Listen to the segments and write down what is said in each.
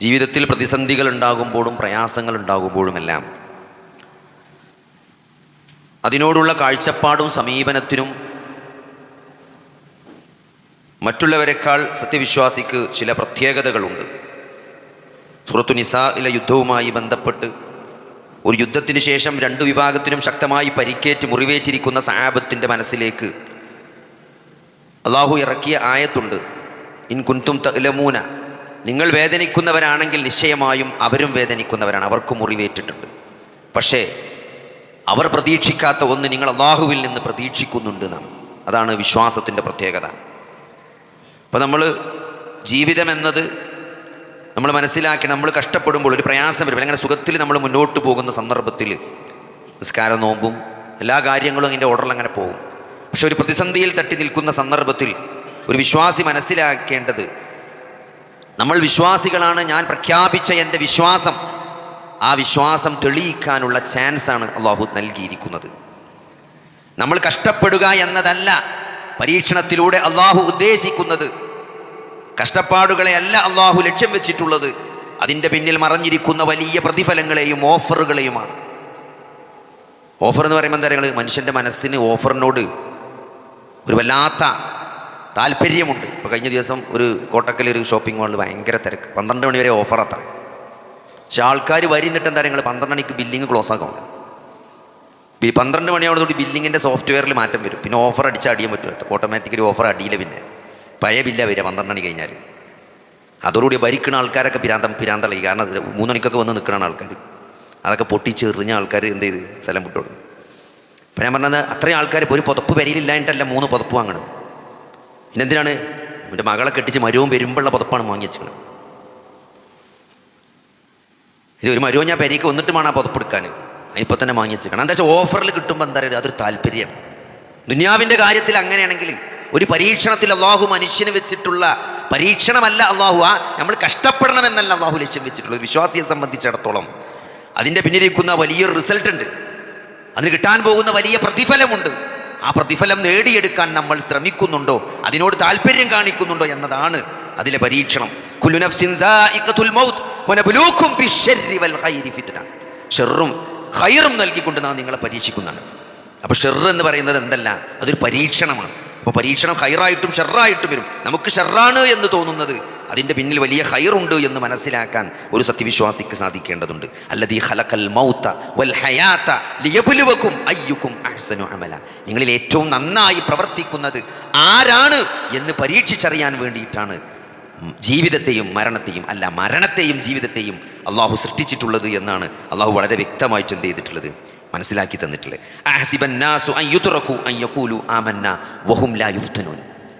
ജീവിതത്തിൽ പ്രതിസന്ധികൾ ഉണ്ടാകുമ്പോഴും പ്രയാസങ്ങൾ ഉണ്ടാകുമ്പോഴുമെല്ലാം. അതിനോടുള്ള കാഴ്ചപ്പാടും സമീപനത്തിനും മറ്റുള്ളവരെക്കാൾ സത്യവിശ്വാസിക്ക് ചില പ്രത്യേകതകളുണ്ട്. സുറത്തു നിസായിലെ യുദ്ധവുമായി ബന്ധപ്പെട്ട് ഒരു യുദ്ധത്തിന് ശേഷം രണ്ടു വിഭാഗത്തിനും ശക്തമായി പരിക്കേറ്റ് മുറിവേറ്റിരിക്കുന്ന സഹാബത്തിന്റെ മനസ്സിലേക്ക് അള്ളാഹു ഇറക്കിയ ആയത്തുണ്ട്. ഇൻ കുന്തും തലമൂന നിങ്ങൾ വേദനിക്കുന്നവരാണെങ്കിൽ നിശ്ചയമായും അവരും വേദനിക്കുന്നവരാണ്. അവർക്കും മുറിവേറ്റിട്ടുണ്ട്. പക്ഷേ അവർ പ്രതീക്ഷിക്കാത്ത ഒന്ന് നിങ്ങൾ അള്ളാഹുവിൽ നിന്ന് പ്രതീക്ഷിക്കുന്നുണ്ട് എന്നാണ്. അതാണ് വിശ്വാസത്തിന്റെ പ്രത്യേകത. അപ്പോൾ നമ്മൾ ജീവിതം എന്നത് നമ്മൾ മനസ്സിലാക്കി നമ്മൾ കഷ്ടപ്പെടുമ്പോൾ ഒരു പ്രയാസം വരും. അങ്ങനെ സുഖത്തിൽ നമ്മൾ മുന്നോട്ട് പോകുന്ന സന്ദർഭത്തിൽ നിസ്കാര നോമ്പും എല്ലാ കാര്യങ്ങളും അതിന്റെ ഓർഡറിൽ അങ്ങനെ പോകും. പക്ഷെ ഒരു പ്രതിസന്ധിയിൽ തട്ടി നിൽക്കുന്ന സന്ദർഭത്തിൽ ഒരു വിശ്വാസി മനസ്സിലാക്കേണ്ടത് നമ്മൾ വിശ്വാസികളാണ് ഞാൻ പ്രഖ്യാപിച്ച എന്റെ വിശ്വാസം. ആ വിശ്വാസം തെളിയിക്കാനുള്ള ചാൻസാണ് അള്ളാഹു നൽകിയിരിക്കുന്നത്. നമ്മൾ കഷ്ടപ്പെടുക എന്നതല്ല പരീക്ഷണത്തിലൂടെ അള്ളാഹു ഉദ്ദേശിക്കുന്നത്. കഷ്ടപ്പാടുകളെ അല്ല അള്ളാഹു ലക്ഷ്യം വെച്ചിട്ടുള്ളത്. അതിന്റെ പിന്നിൽ മറഞ്ഞിരിക്കുന്ന വലിയ പ്രതിഫലങ്ങളെയും ഓഫറുകളെയുമാണ്. ഓഫർ എന്ന് പറയുമ്പോൾ എന്താ പറയുക മനുഷ്യന്റെ മനസ്സിന് ഓഫറിനോട് ഒരു വല്ലാത്ത താല്പര്യമുണ്ട്. ഇപ്പോൾ കഴിഞ്ഞ ദിവസം ഒരു കോട്ടക്കൽ ഒരു ഷോപ്പിംഗ് മാളിൽ ഭയങ്കര തിരക്ക്. പന്ത്രണ്ട് മണി വരെ ഓഫർ അത്ര. പക്ഷെ ആൾക്കാർ വരുന്നിട്ട് എന്താ നിങ്ങൾ പന്ത്രണ്ട് മണിക്ക് ബില്ലിങ് ക്ലോസ് ആക്കണം ഈ പന്ത്രണ്ട് മണിയോടുകൂടി ബില്ലിങ്ങിന്റെ സോഫ്റ്റ്വെയറിൽ മാറ്റം വരും. പിന്നെ ഓഫർ അടിച്ച് അടിയാൻ പറ്റും ഓട്ടോമാറ്റിക്കലി ഓഫർ അടിയില്ല പിന്നെ. പഴയ ബില്ല വരിക പന്ത്രണ്ട് മണി കഴിഞ്ഞാൽ അതോടുകൂടി ഭരിക്കുന്ന ആൾക്കാരൊക്കെ പിരാന്തം പിരാന്തളി. കാരണം മൂന്ന് മണിക്കൊക്കെ വന്ന് നിൽക്കുന്ന ആൾക്കാർ അതൊക്കെ പൊട്ടിച്ചെറിഞ്ഞ ആൾക്കാർ എന്ത് ചെയ്ത്? സ്ഥലം വിട്ടോളൂ അപ്പം ഞാൻ പറഞ്ഞത് അത്രയും ആൾക്കാർ ഇപ്പോൾ ഒരു പുതപ്പ് വരിയിലില്ലായിട്ടല്ല മൂന്ന് പുതപ്പ് വാങ്ങണം പിന്നെന്തിനാണ്? എന്റെ മകളെ കെട്ടിച്ച് മരവും വരുമ്പോഴുള്ള പുതപ്പാണ് വാങ്ങി വെച്ചത് ഇത് ഒരു മരവും ഞാൻ പെരയ്ക്ക് വന്നിട്ട് വേണം ആ പുതപ്പ് എടുക്കാൻ. ഇപ്പോൾ തന്നെ വാങ്ങി വെച്ചേക്കണം എന്താ വെച്ചാൽ ഓഫറിൽ കിട്ടുമ്പോൾ എന്താ പറയുക അതൊരു താല്പര്യമാണ്. ദുനിയാവിന്റെ കാര്യത്തിൽ അങ്ങനെയാണെങ്കിൽ ഒരു പരീക്ഷണത്തിൽ അള്ളാഹു മനുഷ്യന് വെച്ചിട്ടുള്ള പരീക്ഷണമല്ല അള്ളാഹു ആ നമ്മൾ കഷ്ടപ്പെടണമെന്നല്ല അള്ളാഹു ലക്ഷ്യം വെച്ചിട്ടുള്ളത്. വിശ്വാസിയെ സംബന്ധിച്ചിടത്തോളം അതിന്റെ പിന്നിലിരിക്കുന്ന വലിയൊരു റിസൾട്ട് ഉണ്ട് അതിന് കിട്ടാൻ പോകുന്ന വലിയ പ്രതിഫലമുണ്ട്. ആ പ്രതിഫലം നേടിയെടുക്കാൻ നമ്മൾ ശ്രമിക്കുന്നുണ്ടോ? അതിനോട് താല്പര്യം കാണിക്കുന്നുണ്ടോ എന്നതാണ് അതിലെ പരീക്ഷണം. ഷെറും നൽകിക്കൊണ്ട് നാം നിങ്ങളെ പരീക്ഷിക്കുന്നതാണ് അപ്പോൾ ഷെർ എന്ന് പറയുന്നത് എന്തല്ല? അതൊരു പരീക്ഷണമാണ്. അപ്പോൾ പരീക്ഷണം ഹൈറായിട്ടും ഷെറായിട്ടും വരും. നമുക്ക് ഷെറാണ് എന്ന് തോന്നുന്നത്. അതിന്റെ പിന്നിൽ വലിയ ഹൈറുണ്ട് എന്ന് മനസ്സിലാക്കാൻ ഒരു സത്യവിശ്വാസിക്ക് സാധിക്കേണ്ടതുണ്ട്. അല്ലതീ ഹലക്കൽ മൗത്ത വൽ ഹയാത്ത ലിയബുലുവക്കും അയ്യുക്കും അഹ്സനു അമല. നിങ്ങളിൽ ഏറ്റവും നന്നായി പ്രവർത്തിക്കുന്നത് ആരാണ് എന്ന് പരീക്ഷിച്ചറിയാൻ വേണ്ടിയിട്ടാണ് ജീവിതത്തെയും മരണത്തെയും അല്ല മരണത്തെയും ജീവിതത്തെയും അള്ളാഹു സൃഷ്ടിച്ചിട്ടുള്ളത് എന്നാണ് അള്ളാഹു വളരെ വ്യക്തമായിട്ട് എന്ത് ചെയ്തിട്ടുള്ളത്? മനസ്സിലാക്കി തന്നിട്ടുള്ളത്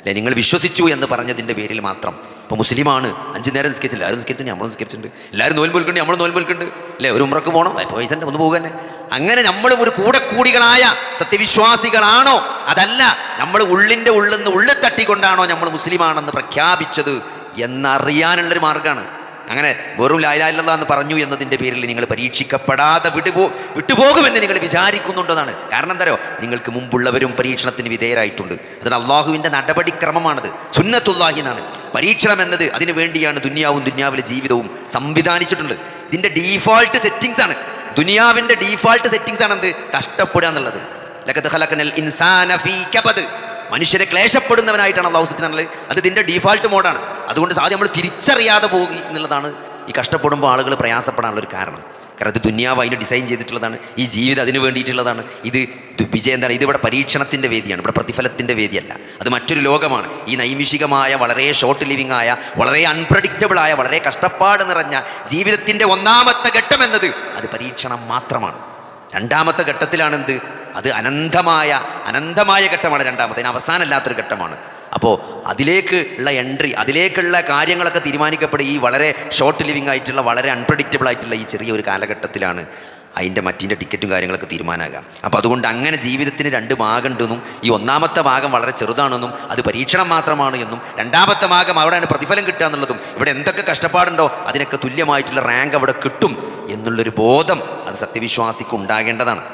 അല്ലെ നിങ്ങൾ വിശ്വസിച്ചു എന്ന് പറഞ്ഞതിന്റെ പേരിൽ മാത്രം. ഇപ്പോൾ മുസ്ലിമാണ്. അഞ്ച് നേരം നിസ്കരിച്ചില്ല എല്ലാവരും നിസ്കരിച്ചിട്ടുണ്ട്. നമ്മൾ നിസ്കരിച്ചിട്ടുണ്ട്. എല്ലാവരും നോൽ പോൽക്കുണ്ട് നമ്മൾ നോൽ പോൽക്കുണ്ട് അല്ലേ ഒരു ഉമ്രക്ക് പോകണം പൈസന്റെ ഒന്ന് പോകുക തന്നെ. അങ്ങനെ നമ്മളും ഒരു കൂടെ കൂടികളായ സത്യവിശ്വാസികളാണോ? അതല്ല നമ്മൾ ഉള്ളിന്റെ ഉള്ളിൽ നിന്ന് ഉള്ളിൽ തട്ടിക്കൊണ്ടാണോ നമ്മൾ മുസ്ലിമാണെന്ന് പ്രഖ്യാപിച്ചത് എന്നറിയാനുള്ളൊരു മാർഗമാണ്. അങ്ങനെ വെറും ലായില്ല എന്ന് പറഞ്ഞു എന്നതിന്റെ പേരിൽ നിങ്ങൾ പരീക്ഷിക്കപ്പെടാതെ വിട്ടുപോ വിട്ടുപോകുമെന്ന് നിങ്ങൾ വിചാരിക്കുന്നുണ്ടെന്നാണ്. കാരണം എന്താരോ നിങ്ങൾക്ക് മുമ്പുള്ളവരും പരീക്ഷണത്തിന് വിധേയരായിട്ടുണ്ട്. അതിന് അള്ളാഹുവിന്റെ നടപടിക്രമമാണത്. സുന്നത്തുല്ലാഹി എന്നാണ്. പരീക്ഷണം എന്നത് അതിനു വേണ്ടിയാണ് ദുനിയാവും ദുനിയാവിലെ ജീവിതവും സംവിധാനിച്ചിട്ടുണ്ട്. ഇതിന്റെ ഡീഫോൾട്ട് സെറ്റിങ്സ് ആണ്. ദുനിയാവിന്റെ ഡീഫോൾട്ട് സെറ്റിങ്സ് ആണ് എന്ത് കഷ്ടപ്പെടുക എന്നുള്ളത്. ലക്കത്ത് ഹലക്കനൽ ഇൻസാന ഫീ കബദ്. മനുഷ്യരെ ക്ലേശപ്പെടുന്നവനായിട്ടാണ് അള്ളാഹു തആല അത് ഇതിന്റെ ഡീഫാൾട്ട് മോഡാണ് അതുകൊണ്ട് സാധ്യം നമ്മൾ തിരിച്ചറിയാതെ പോകി എന്നുള്ളതാണ് ഈ കഷ്ടപ്പെടുമ്പോൾ ആളുകൾ പ്രയാസപ്പെടാനുള്ള ഒരു കാരണം. കാരണം ഇത് ദുന്യാവ് അതിന് ഡിസൈൻ ചെയ്തിട്ടുള്ളതാണ്. ഈ ജീവിതം അതിന് വേണ്ടിയിട്ടുള്ളതാണ്. ഇത് വിജയം എന്താണ്? ഇത് ഇവിടെ പരീക്ഷണത്തിന്റെ വേദിയാണ്. ഇവിടെ പ്രതിഫലത്തിന്റെ വേദിയല്ല. അത് മറ്റൊരു ലോകമാണ്. ഈ നൈമിഷികമായ വളരെ ഷോർട്ട് ലിവിങ് ആയ വളരെ അൺപ്രഡിക്റ്റബിളായ വളരെ കഷ്ടപ്പാട് നിറഞ്ഞ ജീവിതത്തിന്റെ ഒന്നാമത്തെ ഘട്ടം എന്നത് അത് പരീക്ഷണം മാത്രമാണ്. രണ്ടാമത്തെ ഘട്ടത്തിലാണെന്ത്? അത് അനന്തമായ അനന്തമായ ഘട്ടമാണ് രണ്ടാമത്തെ. അതിന് അവസാനമല്ലാത്തൊരു ഘട്ടമാണ്. അപ്പോൾ അതിലേക്ക് ഉള്ള എൻട്രി അതിലേക്കുള്ള കാര്യങ്ങളൊക്കെ തീരുമാനിക്കപ്പെടുക ഈ വളരെ ഷോർട്ട് ലിവിങ് ആയിട്ടുള്ള വളരെ അൺപ്രഡിക്റ്റബിൾ ആയിട്ടുള്ള ഈ ചെറിയൊരു കാലഘട്ടത്തിലാണ് അതിന്റെ മറ്റിന്റെ ടിക്കറ്റും കാര്യങ്ങളൊക്കെ തീരുമാനമാകാം അപ്പോൾ അതുകൊണ്ട് അങ്ങനെ ജീവിതത്തിന് രണ്ട് ഭാഗമുണ്ടെന്നും ഈ ഒന്നാമത്തെ ഭാഗം വളരെ ചെറുതാണെന്നും അത് പരീക്ഷണം മാത്രമാണ് എന്നും രണ്ടാമത്തെ ഭാഗം അവിടെയാണ് പ്രതിഫലം കിട്ടുക എന്നുള്ളതും ഇവിടെ എന്തൊക്കെ കഷ്ടപ്പാടുണ്ടോ അതിനൊക്കെ തുല്യമായിട്ടുള്ള റാങ്ക് അവിടെ കിട്ടും എന്നുള്ളൊരു ബോധം അത് സത്യവിശ്വാസിക്ക് ഉണ്ടാകേണ്ടതാണ്.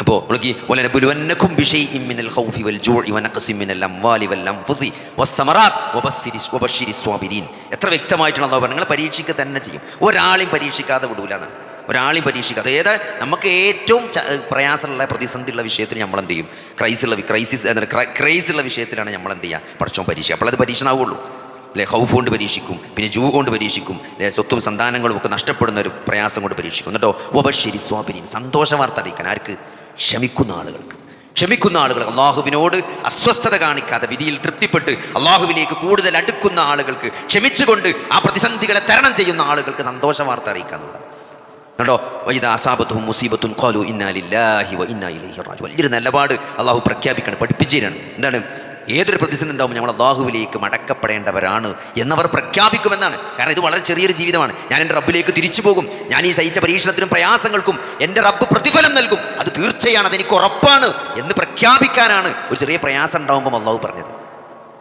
അപ്പോൾ നോക്കി വലനബുലുവന്നക്കും ബിശൈഇൻ മിനൽ ഖൗഫി വൽ ജൂഇ വനഖസിൻ മിനൽ അംവാലി വൽ അൻഫുസി വസ്സമറാത്ത് വബസ്സിരി വബശ്ശിരി സ്വാബിരീൻ എത്ര വ്യക്തമായിട്ടുള്ള അള്ളാഹു പറഞ്ഞത് നിങ്ങൾ പരീക്ഷിക്കുക തന്നെ ചെയ്യും. ഒരാളെയും പരീക്ഷിക്കാതെ വിടൂല എന്നാണ്. ഒരാളെയും പരീക്ഷിക്കാതെ. ഏത് നമുക്ക് ഏറ്റവും പ്രയാസമുള്ള പ്രതിസന്ധിയുള്ള വിഷയത്തിൽ നമ്മൾ എന്ത് ചെയ്യും? ക്രൈസുള്ള ക്രൈസിസ് എന്താണ് ക്രൈസ് ഉള്ള വിഷയത്തിലാണ് നമ്മൾ എന്ത് ചെയ്യുക? പഠിച്ചോ പരീക്ഷ. അപ്പോൾ അത് പരീക്ഷണമാവുള്ളൂ അല്ലെ? ഹൗഫ് കൊണ്ട് പരീക്ഷിക്കും. പിന്നെ ജൂ കൊണ്ട് പരീക്ഷിക്കും. അല്ലെ? സ്വത്തും സന്താനങ്ങളും ഒക്കെ നഷ്ടപ്പെടുന്ന ഒരു പ്രയാസം കൊണ്ട് പരീക്ഷിക്കും. എന്നിട്ടോ? ഉപശരി സ്വാപിനി സന്തോഷ വാർത്ത അറിയിക്കാൻ ആർക്ക്? ക്ഷമിക്കുന്ന ആളുകൾക്ക്. ക്ഷമിക്കുന്ന ആളുകൾ അള്ളാഹുവിനോട് അസ്വസ്ഥത കാണിക്കാതെ വിധിയിൽ തൃപ്തിപ്പെട്ട് അള്ളാഹുവിലേക്ക് കൂടുതൽ അടുക്കുന്ന ആളുകൾക്ക് ക്ഷമിച്ചുകൊണ്ട് ആ പ്രതിസന്ധികളെ തരണം ചെയ്യുന്ന ആളുകൾക്ക് സന്തോഷ വാർത്ത അറിയിക്കാന്നുള്ളത് കണ്ടോ? വൈദ അസാബത്തും മുസീബത്തും കോലു ഇന്നാലില്ലാഹി വ ഇന്നാ ഇലൈഹി റാജു വലിയൊരു നിലപാട് അള്ളാഹു പ്രഖ്യാപിക്കണം പഠിപ്പിച്ചേരാണ് എന്താണ്? ഏതൊരു പ്രതിസന്ധി ഉണ്ടാവും നമ്മൾ അള്ളാഹുവിലേക്ക് മടക്കപ്പെടേണ്ടവരാണ് എന്നവർ പ്രഖ്യാപിക്കുമെന്നാണ്. കാരണം ഇത് വളരെ ചെറിയൊരു ജീവിതമാണ്. ഞാൻ എന്റെ റബ്ബിലേക്ക് തിരിച്ചു പോകും. ഞാൻ ഈ സഹിച്ച പരീക്ഷണത്തിനും പ്രയാസങ്ങൾക്കും എന്റെ റബ്ബ് പ്രതിഫലം നൽകും. അത് തീർച്ചയാണ് അതെനിക്ക് ഉറപ്പാണ് എന്ന് പ്രഖ്യാപിക്കാനാണ് ഒരു ചെറിയ പ്രയാസം ഉണ്ടാകുമ്പോൾ അള്ളാഹു പറഞ്ഞത്.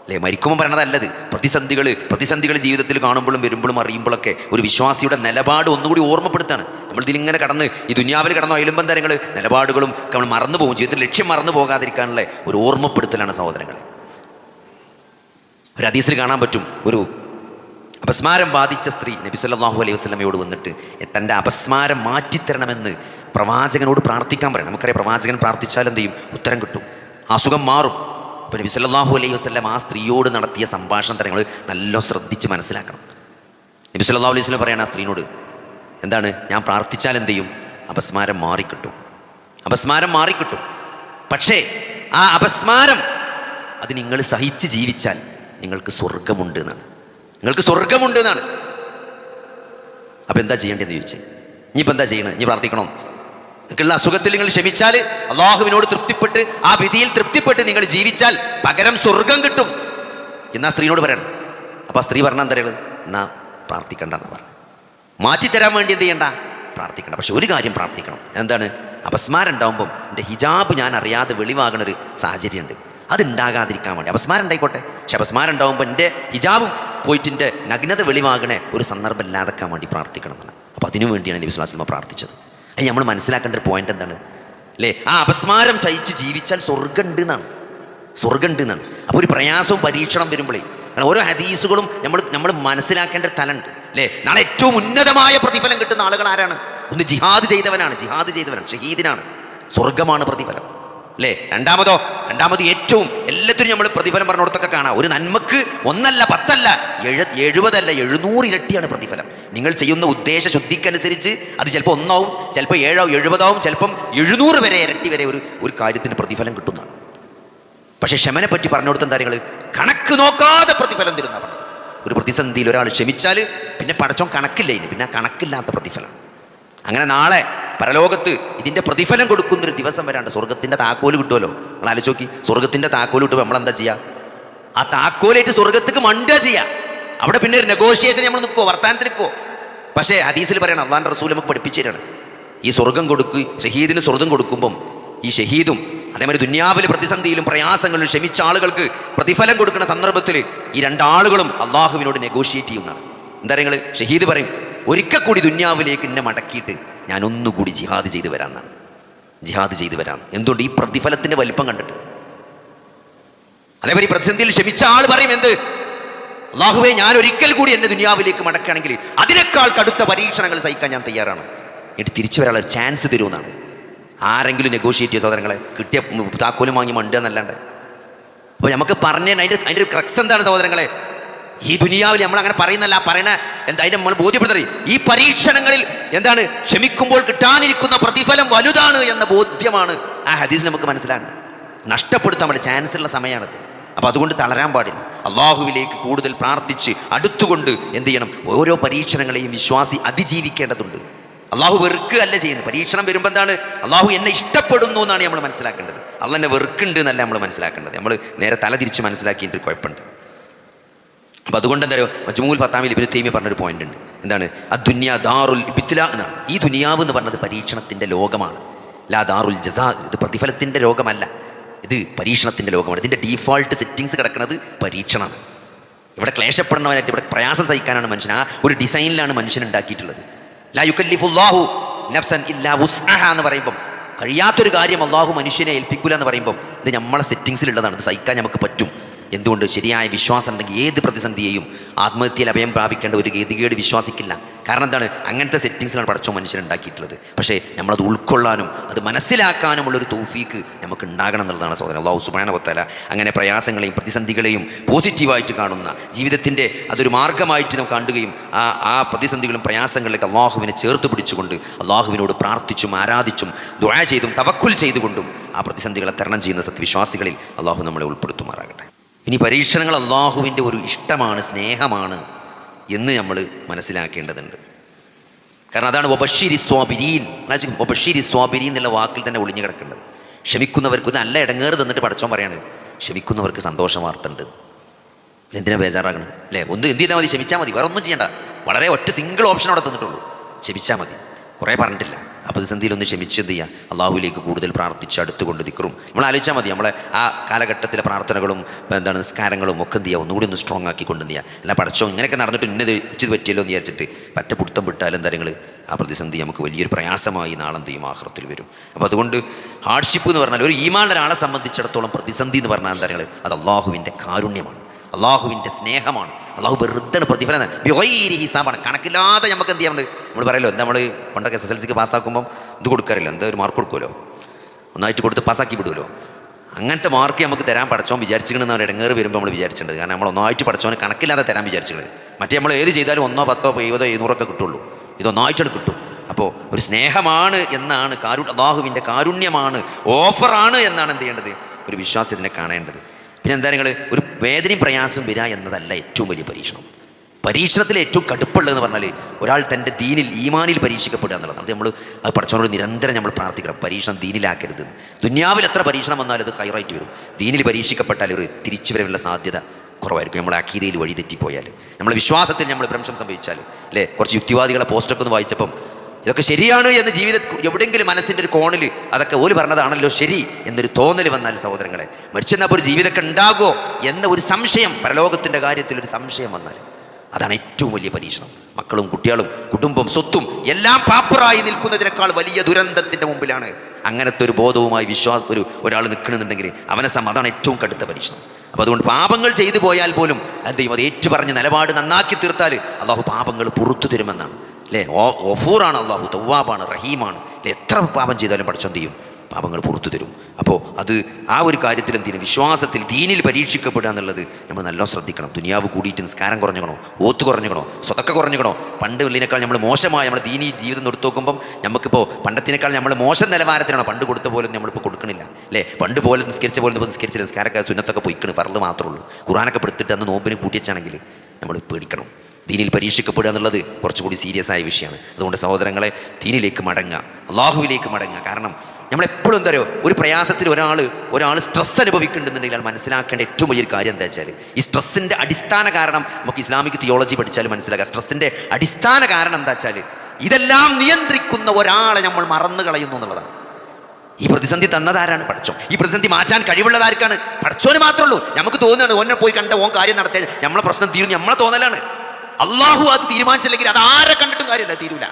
അല്ലേ? മരിക്കുമ്പോൾ പറയണതല്ലത് പ്രതിസന്ധികൾ പ്രതിസന്ധികൾ ജീവിതത്തിൽ കാണുമ്പോഴും വരുമ്പോഴും അറിയുമ്പോഴൊക്കെ ഒരു വിശ്വാസിയുടെ നിലപാട് ഒന്നുകൂടി ഓർമ്മപ്പെടുത്താണ്. നമ്മൾ ഇതിലിങ്ങനെ കടന്ന് ഈ ദുനിയാവിൽ കടന്ന അയലുമ്പം തരങ്ങൾ നിലപാടുകളും നമ്മൾ മറന്നു പോകും ജീവിതത്തിൽ ലക്ഷ്യം മറന്നു പോകാതിരിക്കാനുള്ള ഒരു ഓർമ്മപ്പെടുത്തലാണ് സഹോദരങ്ങളെ. ഒരു ഹദീസിൽ കാണാൻ പറ്റും. ഒരു അപസ്മാരം ബാധിച്ച സ്ത്രീ നബി സല്ലാഹു അലൈഹി വസ്ലമയോട് വന്നിട്ട് തന്റെ അപസ്മാരം മാറ്റിത്തരണമെന്ന് പ്രവാചകനോട് പ്രാർത്ഥിക്കാൻ പറയണം. നമുക്കറിയാം പ്രവാചകൻ പ്രാർത്ഥിച്ചാൽ എന്ത് ചെയ്യും? ഉത്തരം കിട്ടും. അസുഖം മാറും. അപ്പോൾ നബി സല്ലാഹു അലൈഹി വസ്ലം ആ സ്ത്രീയോട് നടത്തിയ സംഭാഷണ തരങ്ങൾ നല്ല ശ്രദ്ധിച്ച് മനസ്സിലാക്കണം. നബി സല്ലല്ലാഹു അലൈഹി വസ്ലം പറയണം ആ സ്ത്രീനോട് എന്താണ്? ഞാൻ പ്രാർത്ഥിച്ചാൽ എന്ത് ചെയ്യും? അപസ്മാരം മാറിക്കിട്ടും. അപസ്മാരം മാറിക്കിട്ടും. പക്ഷേ ആ അപസ്മാരം അത് നിങ്ങൾ സഹിച്ച് ജീവിച്ചാൽ നിങ്ങൾക്ക് സ്വർഗമുണ്ട് എന്നാണ്. നിങ്ങൾക്ക് സ്വർഗമുണ്ട് എന്നാണ്. അപ്പം എന്താ ചെയ്യേണ്ടതെന്ന് ചോദിച്ചേ? ഇനിയിപ്പോൾ എന്താ ചെയ്യണം? ഇനി പ്രാർത്ഥിക്കണം? നിങ്ങൾക്കുള്ള അസുഖത്തിൽ നിങ്ങൾ ക്ഷമിച്ചാൽ അള്ളാഹുവിനോട് തൃപ്തിപ്പെട്ട് ആ വിധിയിൽ തൃപ്തിപ്പെട്ട് നിങ്ങൾ ജീവിച്ചാൽ പകരം സ്വർഗം കിട്ടും എന്നാ സ്ത്രീയോട് പറയണം. അപ്പോൾ ആ സ്ത്രീ പറഞ്ഞാൽ എന്താ പറയുന്നത് എന്നാ പ്രാർത്ഥിക്കണ്ടെന്ന് പറഞ്ഞു. മാറ്റിത്തരാൻ വേണ്ടി എന്ത് ചെയ്യണ്ട? പ്രാർത്ഥിക്കണം പക്ഷെ ഒരു കാര്യം പ്രാർത്ഥിക്കണം. എന്താണ്? അപസ്മാരം ഉണ്ടാകുമ്പം എന്റെ ഹിജാബ് ഞാൻ അറിയാതെ വെളിവാകണ ഒരു സാഹചര്യമുണ്ട്. അത് ഉണ്ടാകാതിരിക്കാൻ വേണ്ടി അപസ്മാരം ഉണ്ടായിക്കോട്ടെ. പക്ഷെ അപസ്മാരം ഉണ്ടാകുമ്പോൾ എന്റെ ഹിജാബും പോയിട്ട് എന്റെ നഗ്നത വെളിവാകണേ ഒരു സന്ദർഭം ഇല്ലാതാക്കാൻ വേണ്ടി പ്രാർത്ഥിക്കണം എന്നാണ്. അപ്പോൾ അതിനു വേണ്ടിയാണ് നബി സ്വലാസ്ലമ പ്രാർത്ഥിച്ചത്. അത് നമ്മൾ മനസ്സിലാക്കേണ്ട ഒരു പോയിന്റ് എന്താണ്? അല്ലേ? ആ അപസ്മാരം സഹിച്ച് ജീവിച്ചാൽ സ്വർഗം ഉണ്ട് എന്നാണ്. സ്വർഗം ഉണ്ട് എന്നാണ്. അപ്പോൾ ഒരു പ്രയാസവും പരീക്ഷണം വരുമ്പോഴേ കാരണം ഓരോ ഹദീസുകളും നമ്മൾ നമ്മൾ മനസ്സിലാക്കേണ്ട തലമുണ്ട്. അല്ലേ? നാളെ ഏറ്റവും ഉന്നതമായ പ്രതിഫലം കിട്ടുന്ന ആളുകൾ ആരാണ്? ഒന്ന് ജിഹാദ് ചെയ്തവനാണ്. ജിഹാദ് ചെയ്തവനാണ്. ഷഹീദിനാണ്. സ്വർഗമാണ് പ്രതിഫലം. അല്ലേ? രണ്ടാമതോ? രണ്ടാമത് ഏറ്റവും എല്ലാത്തിനും നമ്മൾ പ്രതിഫലം പറഞ്ഞിടത്തൊക്കെ കാണാം. ഒരു നന്മക്ക് ഒന്നല്ല പത്തല്ല എഴു എഴുപതല്ല എഴുന്നൂറ് ഇരട്ടിയാണ് പ്രതിഫലം. നിങ്ങൾ ചെയ്യുന്ന ഉദ്ദേശ ശുദ്ധിക്കനുസരിച്ച് അത് ചിലപ്പോൾ ഒന്നാവും ചിലപ്പോൾ ഏഴാവും എഴുപതാവും ചിലപ്പം എഴുന്നൂറ് വരെ ഇരട്ടി വരെ ഒരു ഒരു കാര്യത്തിന് പ്രതിഫലം കിട്ടുന്നതാണ്. പക്ഷേ ക്ഷമനെ പറ്റി പറഞ്ഞു കൊടുത്ത കാര്യങ്ങൾ കണക്ക് നോക്കാതെ പ്രതിഫലം തരുന്ന പറഞ്ഞത്. ഒരു പ്രതിസന്ധിയിൽ ഒരാൾ ക്ഷമിച്ചാൽ പിന്നെ പടച്ചോൻ കണക്കില്ല ഇനി. പിന്നെ കണക്കില്ലാത്ത പ്രതിഫലം. അങ്ങനെ നാളെ പരലോകത്ത് ഇതിന്റെ പ്രതിഫലം കൊടുക്കുന്നൊരു ദിവസം വരാണ്ട്. സ്വർഗത്തിന്റെ താക്കോൽ കിട്ടുമല്ലോ നിങ്ങൾ ആലോചിച്ച് നോക്കി. സ്വർഗത്തിന്റെ താക്കോൽ കിട്ടുമ്പോൾ നമ്മൾ എന്താ ചെയ്യുക ആ താക്കോലേറ്റ് സ്വർഗത്തേക്ക് മണ്ടുക ചെയ്യുക അവിടെ പിന്നെ ഒരു നെഗോഷിയേഷൻ നമ്മൾ നിൽക്കുമോ വർത്താനത്തിന് നിൽക്കുമോ പക്ഷേ ഹദീസിൽ പറയണം അള്ളാന്റെ റസൂൽ നമുക്ക് പഠിപ്പിച്ചു തരാണ്. ഈ സ്വർഗം കൊടുക്കുക ഷഹീദിന് സ്വർഗം കൊടുക്കുമ്പം ഈ ഷഹീദും അതേമാതിരി ദുന്യാവിൽ പ്രതിസന്ധിയിലും പ്രയാസങ്ങളിലും ക്ഷമിച്ച ആളുകൾക്ക് പ്രതിഫലം കൊടുക്കുന്ന സന്ദർഭത്തിൽ ഈ രണ്ടാളുകളും അള്ളാഹുവിനോട് നെഗോഷിയേറ്റ് ചെയ്യുന്നതാണ്. എന്താ നിങ്ങൾ ഷഹീദ് പറയും ഒരിക്കൽ കൂടി ദുന്യാവിലേക്ക് എന്നെ മടക്കിയിട്ട് ഞാൻ ഒന്നുകൂടി ജിഹാദ് ചെയ്തു വരാമെന്നാണ്. ജിഹാദ് ചെയ്തു വരാം. എന്തുകൊണ്ട്? ഈ പ്രതിഫലത്തിന്റെ വലിപ്പം കണ്ടിട്ട്. അതേമാതിരി പ്രതിസന്ധിയിൽ ക്ഷമിച്ച ആൾ പറയും എന്ത്? അള്ളാഹുവെ ഞാൻ ഒരിക്കൽ കൂടി എന്നെ ദുനിയാവിലേക്ക് മടക്കുകയാണെങ്കിൽ അതിനേക്കാൾ കടുത്ത പരീക്ഷണങ്ങൾ സഹിക്കാൻ ഞാൻ തയ്യാറാണ്. എന്നിട്ട് തിരിച്ചു വരാനുള്ള ചാൻസ് തരുമെന്നാണ് ആരെങ്കിലും നെഗോഷിയേറ്റ് ചെയ്യുന്ന സഹോദരങ്ങളെ കിട്ടിയ താക്കോലും വാങ്ങി മണ്ടുക എന്നല്ലാണ്ട്. അപ്പോൾ നമുക്ക് പറഞ്ഞ അതിന്റെ ഒരു ക്രക്സ് എന്താണ് സഹോദരങ്ങളെ ഈ ദുനിയാവിൽ നമ്മൾ അങ്ങനെ പറയുന്നല്ല പറയണ എന്താ അതിനെ നമ്മൾ ബോധ്യപ്പെടുത്തി ഈ പരീക്ഷണങ്ങളിൽ എന്താണ് ക്ഷമിക്കുമ്പോൾ കിട്ടാനിരിക്കുന്ന പ്രതിഫലം വലുതാണ് എന്ന ബോധ്യമാണ് ആ ഹദീസ് നമുക്ക് മനസ്സിലാണ് നഷ്ടപ്പെടുത്താൻ വേണ്ടി ചാൻസ് ഉള്ള സമയമാണത്. അപ്പോൾ അതുകൊണ്ട് തളരാൻ പാടില്ല. അള്ളാഹുവിലേക്ക് കൂടുതൽ പ്രാർത്ഥിച്ച് അടുത്തുകൊണ്ട് എന്ത് ചെയ്യണം? ഓരോ പരീക്ഷണങ്ങളെയും വിശ്വാസി അതിജീവിക്കേണ്ടതുണ്ട്. അള്ളാഹു വെറുക്കുകയല്ല ചെയ്യുന്നത്. പരീക്ഷണം വരുമ്പോൾ എന്താണ്? അള്ളാഹു എന്നെ ഇഷ്ടപ്പെടുന്നു എന്നാണ് നമ്മൾ മനസ്സിലാക്കേണ്ടത്. അള്ള വെറുക്കുണ്ട് എന്നല്ല നമ്മൾ മനസ്സിലാക്കേണ്ടത്. നമ്മൾ നേരെ തല തിരിച്ച് മനസ്സിലാക്കിയിട്ട് കുഴപ്പമുണ്ട്. അപ്പോൾ അതുകൊണ്ട് എന്താ പറയുക മജ്മൂൽ ഫത്താമിൽ ഇബിന് തീമി പറഞ്ഞൊരു പോയിന്റ് ഉണ്ട്. എന്താണ്? ആ ദുനിയാ ദാറുൽ ഇബ്തില എന്നാണ്. ഈ ദുനിയാവ് എന്ന് പറഞ്ഞത് പരീക്ഷണത്തിന്റെ ലോകമാണ്. ലാ ദാറുൽ ജസാ ഇത് പ്രതിഫലത്തിന്റെ ലോകമല്ല. ഇത് പരീക്ഷണത്തിന്റെ ലോകമാണ്. ഇതിന്റെ ഡീഫോൾട്ട് സെറ്റിങ്സ് കിടക്കുന്നത് പരീക്ഷണമാണ്. ഇവിടെ ക്ലേശപ്പെടുന്നവനായിട്ട് ഇവിടെ പ്രയാസം സഹിക്കാനാണ് മനുഷ്യൻ. ആ ഒരു ഡിസൈനിലാണ് മനുഷ്യൻ ഉണ്ടാക്കിയിട്ടുള്ളത്. ലാ യുക്കല്ലിഫുല്ലാഹു നഫ്സൻ ഇല്ലാ വുസ്അഹ എന്ന് പറയുമ്പം കഴിയാത്തൊരു കാര്യം അള്ളാഹു മനുഷ്യനെ ഏൽപ്പിക്കില്ല എന്ന് പറയുമ്പോൾ ഇത് നമ്മളെ സെറ്റിങ്സിലുള്ളതാണ് ഇത് സഹിക്കാൻ നമുക്ക് പറ്റും. എന്തുകൊണ്ട് ശരിയായ വിശ്വാസം ഉണ്ടെങ്കിൽ ഏത് പ്രതിസന്ധിയെയും ആത്മഹത്യയിൽ അഭയം പ്രാപിക്കേണ്ട ഒരു ഗതികേട് വിശ്വാസിക്കില്ല. കാരണം എന്താണ്? അങ്ങനത്തെ സെറ്റിങ്സിലാണ് പഠിച്ചോ മനുഷ്യൻ ഉണ്ടാക്കിയിട്ടുള്ളത്. പക്ഷേ നമ്മളത് ഉൾക്കൊള്ളാനും അത് മനസ്സിലാക്കാനുമുള്ള ഒരു തോഫീക്ക് നമുക്ക് ഉണ്ടാകണം എന്നുള്ളതാണ് സഹോദരൻ. അള്ളാഹു സുബാനവത്തല അങ്ങനെ പ്രയാസങ്ങളെയും പ്രതിസന്ധികളെയും പോസിറ്റീവായിട്ട് കാണുന്ന ജീവിതത്തിന്റെ അതൊരു മാർഗമായിട്ട് നമുക്ക് കാണുകയും ആ ആ പ്രതിസന്ധികളും പ്രയാസങ്ങളിലേക്ക് അള്ളാഹുവിനെ ചേർത്ത് പിടിച്ചുകൊണ്ട് അള്ളാഹുവിനോട് പ്രാർത്ഥിച്ചും ആരാധിച്ചും ദുആ ചെയ്തും തവക്കുൽ ചെയ്തുകൊണ്ടും ആ പ്രതിസന്ധികളെ തരണം ചെയ്യുന്ന സത്യവിശ്വാസികളിൽ അള്ളാഹു നമ്മളെ ഉൾപ്പെടുത്തുമാറാകട്ടെ. ഇനി പരീക്ഷണങ്ങൾ അള്ളാഹുവിന്റെ ഒരു ഇഷ്ടമാണ് സ്നേഹമാണ് എന്ന് നമ്മൾ മനസ്സിലാക്കേണ്ടതുണ്ട്. കാരണം അതാണ് ഒബഷീരി സ്വാബിരീൻ. ഒബഷീരി സ്വാബിരി എന്നുള്ള വാക്കിൽ തന്നെ ഒളിഞ്ഞു കിടക്കേണ്ടത്. ക്ഷമിക്കുന്നവർക്ക് നല്ല ഇടങ്ങേറ് തന്നിട്ട് പഠിച്ചോൻ പറയാണ് ക്ഷമിക്കുന്നവർക്ക് സന്തോഷം വാർത്തുണ്ട്. പിന്നെ എന്തിനാ ബേജാറാകണം? അല്ലേ? ഒന്ന് എന്ത് ചെയ്താൽ മതി? ക്ഷമിച്ചാൽ മതി. വേറെ ഒന്നും ചെയ്യണ്ട. വളരെ ഒറ്റ സിംഗിൾ ഓപ്ഷൻ അവിടെ തന്നിട്ടുള്ളൂ. ക്ഷമിച്ചാൽ മതി. കുറേ പറഞ്ഞിട്ടില്ല. പ്രതിസന്ധിയിൽ ഒന്ന് ക്ഷമിച്ച് ചെയ്യുക അള്ളാഹുലേക്ക് കൂടുതൽ പ്രാർത്ഥിച്ച് അടുത്തുകൊണ്ട് നിൽക്കും നമ്മൾ ആലോചിച്ചാൽ മതി. നമ്മളെ ആ കാലഘട്ടത്തിലെ പ്രാർത്ഥനകളും എന്താണ് നിസ്കാരങ്ങളും ഒക്കെ എന്ത് ചെയ്യുക ഒന്നുകൂടി ഒന്ന് സ്ട്രോങ് ആക്കി കൊണ്ട് ചെയ്യുക അല്ല പഠിച്ചോ? ഇങ്ങനെയൊക്കെ നടന്നിട്ട് ഇന്നത് ഇച്ചിത് പറ്റിയല്ലോ എന്ന് വിചാരിച്ചിട്ട് പറ്റ പുടുത്തം വിട്ടാലും തരങ്ങൾ ആ പ്രതിസന്ധി നമുക്ക് വലിയൊരു പ്രയാസമായി നാളെന്ത് ചെയ്യും? ആഹ്റത്തിൽ വരും. അപ്പോൾ അതുകൊണ്ട് ഹാർഡ്ഷിപ്പ് എന്ന് പറഞ്ഞാൽ ഒരു ഈമാൻ ഒരാളെ സംബന്ധിച്ചിടത്തോളം പ്രതിസന്ധി എന്ന് പറഞ്ഞാൽ എന്താ അത് അള്ളാഹുവിന്റെ കാരുണ്യമാണ്. അള്ളാഹുവിന്റെ സ്നേഹമാണ്. അള്ളാഹു വെറുതെ പ്രതിഫലം ബിഹൈരി ഹിസാബാണ്. കണക്കില്ലാതെ നമുക്ക് എന്ത് ചെയ്യാൻ നമ്മൾ പറയല്ലോ എന്താ നമ്മൾ പണ്ടൊക്കെ എസ് എസ് എൽ സിക്ക് പാസ്സാക്കുമ്പോൾ ഇത് കൊടുക്കാറില്ല എന്താ ഒരു മാർക്ക് കൊടുക്കുമല്ലോ ഒന്നായിട്ട് കൊടുത്ത് പാസ്സാക്കി വിടുമല്ലോ അങ്ങനത്തെ മാർക്ക് നമുക്ക് തരാൻ പഠിച്ചോൻ വിചാരിച്ചിക്കണമെന്ന് അവർ ഇടങ്ങേറ് വരുമ്പോൾ നമ്മൾ വിചാരിച്ചിട്ടുണ്ട്. കാരണം നമ്മൾ ഒന്നായിട്ട് പഠിച്ചോനെ കണക്കില്ലാതെ തരാൻ വിചാരിച്ചിട്ടുണ്ട് മറ്റേ നമ്മൾ ഏത് ചെയ്താലും ഒന്നോ പത്തോ ഇരുപതോ എഴുന്നൂറൊക്കെ കിട്ടുള്ളൂ. ഇതൊന്നായിട്ടാണ് കിട്ടും. അപ്പോൾ ഒരു സ്നേഹമാണ് എന്നാണ് കാരു അള്ളാഹുവിന്റെ കാരുണ്യമാണ് ഓഫറാണ് എന്നാണ് എന്ത് ചെയ്യേണ്ടത്? ഒരു വിശ്വാസത്തിനെ കാണേണ്ടത്. പിന്നെ എന്താ നിങ്ങൾ ഒരു വേദനയും പ്രയാസവും വരിക എന്നതല്ല ഏറ്റവും വലിയ പരീക്ഷണം. പരീക്ഷണത്തിൽ ഏറ്റവും കടുപ്പുള്ളതെന്ന് പറഞ്ഞാൽ ഒരാൾ തന്റെ ദീനിൽ ഈമാനിൽ പരീക്ഷിക്കപ്പെടുക എന്നുള്ളതാണ്. അത് നമ്മൾ അത് പഠിച്ചോണ്ട് നിരന്തരം നമ്മൾ പ്രാർത്ഥിക്കണം. പരീക്ഷണം ദീനിലാക്കരുത് ദുന്യാവിൽ എത്ര പരീക്ഷണം വന്നാലും അത് ഹൈറൈറ്റ് വരും. ദീനിൽ പരീക്ഷിക്കപ്പെട്ടാൽ ഒരു തിരിച്ചു വരവുള്ള സാധ്യത കുറവായിരിക്കും. നമ്മൾ അഖീതയിൽ വഴി നമ്മൾ വിശ്വാസത്തിൽ നമ്മൾ ഭ്രംശം സംഭവിച്ചാൽ അല്ലേ? കുറച്ച് യുക്തിവാദികളെ പോസ്റ്റൊക്കെ ഒന്ന് വായിച്ചപ്പം ഇതൊക്കെ ശരിയാണ് എന്ന് ജീവിത എവിടെയെങ്കിലും മനസ്സിന്റെ ഒരു കോണിൽ അതൊക്കെ ഓൽ പറഞ്ഞതാണല്ലോ ശരി എന്നൊരു തോന്നൽ വന്നാൽ സഹോദരങ്ങളെ. മരിച്ചെന്നപ്പോൾ ഒരു ജീവിതമൊക്കെ ഉണ്ടാകുമോ എന്ന ഒരു സംശയം പരലോകത്തിന്റെ കാര്യത്തിൽ ഒരു സംശയം വന്നാൽ അതാണ് ഏറ്റവും വലിയ പരീക്ഷണം. മക്കളും കുട്ടികളും കുടുംബം സ്വത്തും എല്ലാം പാപ്പറായി നിൽക്കുന്നതിനേക്കാൾ വലിയ ദുരന്തത്തിന്റെ മുമ്പിലാണ് അങ്ങനത്തെ ഒരു ബോധവുമായി വിശ്വാസ ഒരു ഒരാൾ നിൽക്കണമെന്നുണ്ടെങ്കിൽ അവനെ സം അതാണ് ഏറ്റവും കടുത്ത പരീക്ഷണം. അപ്പോൾ അതുകൊണ്ട് പാപങ്ങൾ ചെയ്തു പോയാൽ പോലും എന്ത് ചെയ്യും അത് ഏറ്റുപറഞ്ഞ് നിലപാട് നന്നാക്കി തീർത്താൽ അള്ളാഹു പാപങ്ങൾ പുറത്തു തരുമെന്നാണ്. അല്ലേ ഓ ഒഫൂറാണ് അള്ളാഹു തവ്വാബാണ് റഹീമാണ്. അല്ലേ എത്ര പാപം ചെയ്താലും പഠിച്ചം ചെയ്യും? പാപങ്ങൾ പുറത്തു തരും. അപ്പോൾ അത് ആ ഒരു കാര്യത്തിൽ എന്തിനും വിശ്വാസത്തിൽ ദീനിൽ പരീക്ഷിക്കപ്പെടുക എന്നുള്ളത് നമ്മൾ നല്ലോണം ശ്രദ്ധിക്കണം. ദുനിയാവ് കൂടിയിട്ട് നിസ്കാരം കുറഞ്ഞുകണോ ഓത്ത് കുറഞ്ഞുകണോ സ്വതൊക്കെ കുറഞ്ഞുകണോ പണ്ട് ഉള്ളിനേക്കാൾ നമ്മൾ മോശമായ നമ്മുടെ ദീനി ജീവിതം നിർത്തി നോക്കുമ്പം നമുക്കിപ്പോൾ പണ്ടത്തിനേക്കാൾ നമ്മൾ മോശം നിലവാരത്തിലാണോ പണ്ട് കൊടുത്ത പോലെ നമ്മളിപ്പോൾ കൊടുക്കണില്ല. അല്ലേ പണ്ട് പോലെ നിസ്കരിച്ച പോലെ ഇപ്പോൾ നിസ്കരിച്ച നിസ്കാരമൊക്കെ സുന്നത്തൊക്കെ പൊയ്ക്കണ്. പറൽ മാത്രമേ ഉള്ളൂ. ഖുറാനൊക്കെ പെടുത്തിട്ട് അന്ന് നോമ്പിന് കൂട്ടിയച്ചാണെങ്കിൽ നമ്മൾ പേടിക്കണം. ദീനിൽ പരീക്ഷിക്കപ്പെടുക എന്നുള്ളത് കുറച്ചുകൂടി സീരിയസ് ആയ വിഷയമാണ്. അതുകൊണ്ട് സഹോദരങ്ങളെ ദീനിലേക്ക് മടങ്ങുക അള്ളാഹുവിലേക്ക് മടങ്ങുക. കാരണം നമ്മളെപ്പോഴും എന്താ പറയുക ഒരു പ്രയാസത്തിൽ ഒരാൾ ഒരാൾ സ്ട്രെസ് അനുഭവിക്കുന്നുണ്ടെന്നുണ്ടെങ്കിൽ അയാൾ മനസ്സിലാക്കേണ്ട ഏറ്റവും വലിയൊരു കാര്യം എന്താ വെച്ചാൽ ഈ സ്ട്രെസ്സിന്റെ അടിസ്ഥാന കാരണം നമുക്ക് ഇസ്ലാമിക് തിയോളജി പഠിച്ചാൽ മനസ്സിലാക്കാം. സ്ട്രെസ്സിന്റെ അടിസ്ഥാന കാരണം എന്താ വെച്ചാൽ ഇതെല്ലാം നിയന്ത്രിക്കുന്ന ഒരാളെ നമ്മൾ മറന്നു കളയുന്നു എന്നുള്ളതാണ്. ഈ പ്രതിസന്ധി തന്നതാരാണ്? പഠിച്ചോ. ഈ പ്രതിസന്ധി മാറ്റാൻ കഴിവുള്ളതാർക്കാണ് പഠിച്ചോന് മാത്രമേ ഉള്ളൂ. നമുക്ക് തോന്നുകയാണ് ഓനെ പോയി കണ്ട ഓൻ കാര്യം നടത്തിയാൽ നമ്മളെ പ്രശ്നം തീരും നമ്മളെ തോന്നലാണ്. അള്ളാഹു അത് തീരുമാനിച്ചില്ലെങ്കിൽ അത് ആരെ കണ്ടിട്ടും കാര്യമില്ല തീരൂല.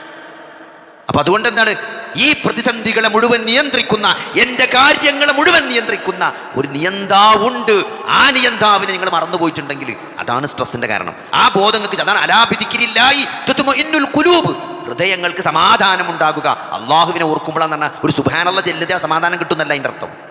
അപ്പൊ അതുകൊണ്ട് എന്താണ് ഈ പ്രതിസന്ധികളെ മുഴുവൻ നിയന്ത്രിക്കുന്ന എന്റെ കാര്യങ്ങളെ മുഴുവൻ നിയന്ത്രിക്കുന്ന ഒരു നിയന്താവുണ്ട്. ആ നിയന്താവിനെ നിങ്ങൾ മറന്നുപോയിട്ടുണ്ടെങ്കിൽ അതാണ് സ്ട്രെസ്സിന്റെ കാരണം. ആ ബോധം നിങ്ങൾക്ക് അതാണ് അലാപിതിക്കില്ലായി കുലൂബ് ഹൃദയങ്ങൾക്ക് സമാധാനം ഉണ്ടാകുക അള്ളാഹുവിനെ ഓർക്കുമ്പോഴാണ് ഒരു സുഭാനുള്ള ചെല്ലുന്ന സമാധാനം കിട്ടുന്നല്ല അതിന്റെ അർത്ഥം.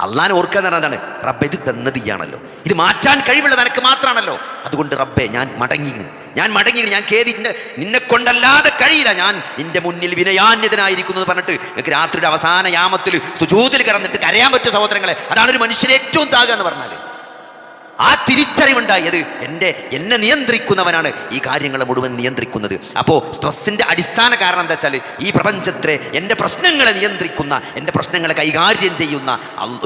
അള്ളാൻ ഓർക്കുക എന്ന് പറഞ്ഞതാണ് റബ്ബെ ഇത് തന്നതിയാണല്ലോ. ഇത് മാറ്റാൻ കഴിവുള്ളത് നിനക്ക് മാത്രമാണല്ലോ. അതുകൊണ്ട് റബ്ബെ ഞാൻ മടങ്ങി ഞാൻ മടങ്ങി ഞാൻ കേതി നിന്നെ കൊണ്ടല്ലാതെ കഴിയില്ല ഞാൻ. നിന്റെ മുന്നിൽ വിനയാന്യതനായിരിക്കുന്നു എന്ന് പറഞ്ഞിട്ട് എനിക്ക് രാത്രിയുടെ അവസാന യാമത്തിൽ സുജൂതിൽ കിടന്നിട്ട് കരയാൻ പറ്റുന്ന സഹോദരങ്ങളെ അതാണ് ഒരു മനുഷ്യനെ ഏറ്റവും താകുക എന്ന് പറഞ്ഞാൽ ആ തിരിച്ചറിവുണ്ടായത് എന്റെ എന്നെ നിയന്ത്രിക്കുന്നവനാണ് ഈ കാര്യങ്ങൾ മുഴുവൻ നിയന്ത്രിക്കുന്നത്. അപ്പോൾ സ്ട്രെസ്സിന്റെ അടിസ്ഥാന കാരണം എന്താ വെച്ചാൽ ഈ പ്രപഞ്ചത്തെ എന്റെ പ്രശ്നങ്ങളെ നിയന്ത്രിക്കുന്ന എന്റെ പ്രശ്നങ്ങളെ കൈകാര്യം ചെയ്യുന്ന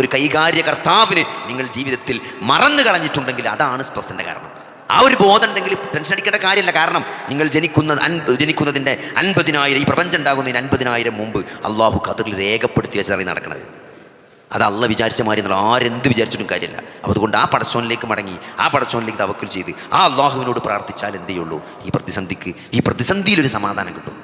ഒരു കൈകാര്യകർത്താവിന് നിങ്ങൾ ജീവിതത്തിൽ മറന്നു കളഞ്ഞിട്ടുണ്ടെങ്കിൽ അതാണ് സ്ട്രെസ്സിന്റെ കാരണം. ആ ഒരു ബോധം ഉണ്ടെങ്കിൽ ടെൻഷൻ അടിക്കേണ്ട കാര്യമില്ല കാരണം നിങ്ങൾ ജനിക്കുന്ന അൻപ ജനിക്കുന്നതിന്റെ അൻപതിനായിരം ഈ പ്രപഞ്ചം ഉണ്ടാകുന്നതിന് അൻപതിനായിരം മുമ്പ് അള്ളാഹു ഖദറിൽ രേഖപ്പെടുത്തി വെച്ചറിയി നടക്കുന്നത് അത് അള്ള വിചാരിച്ച മാതിരി എന്നുള്ള ആരെന്ത് വിചാരിച്ചിട്ടും കാര്യമില്ല. അതുകൊണ്ട് ആ പടച്ചോനിലേക്ക് മടങ്ങി ആ പടച്ചോനിലേക്ക് തവക്കൽ ചെയ്ത് ആ അള്ളാഹുവിനോട് പ്രാർത്ഥിച്ചാൽ എന്തേ ഉള്ളൂ ഈ പ്രതിസന്ധിക്ക് ഈ പ്രതിസന്ധിയിലൊരു സമാധാനം കിട്ടും.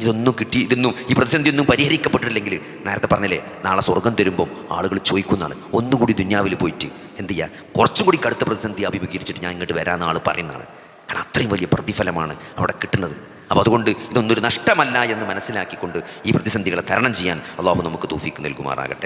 ഇതൊന്നും കിട്ടി ഇതൊന്നും ഈ പ്രതിസന്ധി ഒന്നും പരിഹരിക്കപ്പെട്ടിട്ടില്ലെങ്കിൽ നേരത്തെ പറഞ്ഞില്ലേ നാളെ സ്വർഗം തരുമ്പം ആളുകൾ ചോദിക്കുന്നതാണ്. ഒന്നുകൂടി ദുന്യാവിൽ പോയിട്ട് എന്ത് ചെയ്യുക കുറച്ചും കൂടി കടുത്ത പ്രതിസന്ധി അഭിമുഖീകരിച്ചിട്ട് ഞാൻ ഇങ്ങോട്ട് വരാമെന്ന് ആൾ പറയുന്നതാണ്. കാരണം അത്രയും വലിയ പ്രതിഫലമാണ് അവിടെ കിട്ടുന്നത്. അപ്പോൾ അതുകൊണ്ട് ഇതൊന്നൊരു നഷ്ടമല്ല എന്ന് മനസ്സിലാക്കിക്കൊണ്ട് ഈ പ്രതിസന്ധികളെ തരണം ചെയ്യാൻ അള്ളാഹു നമുക്ക് തൂഫിക്ക് നൽകുമാറാകട്ടെ.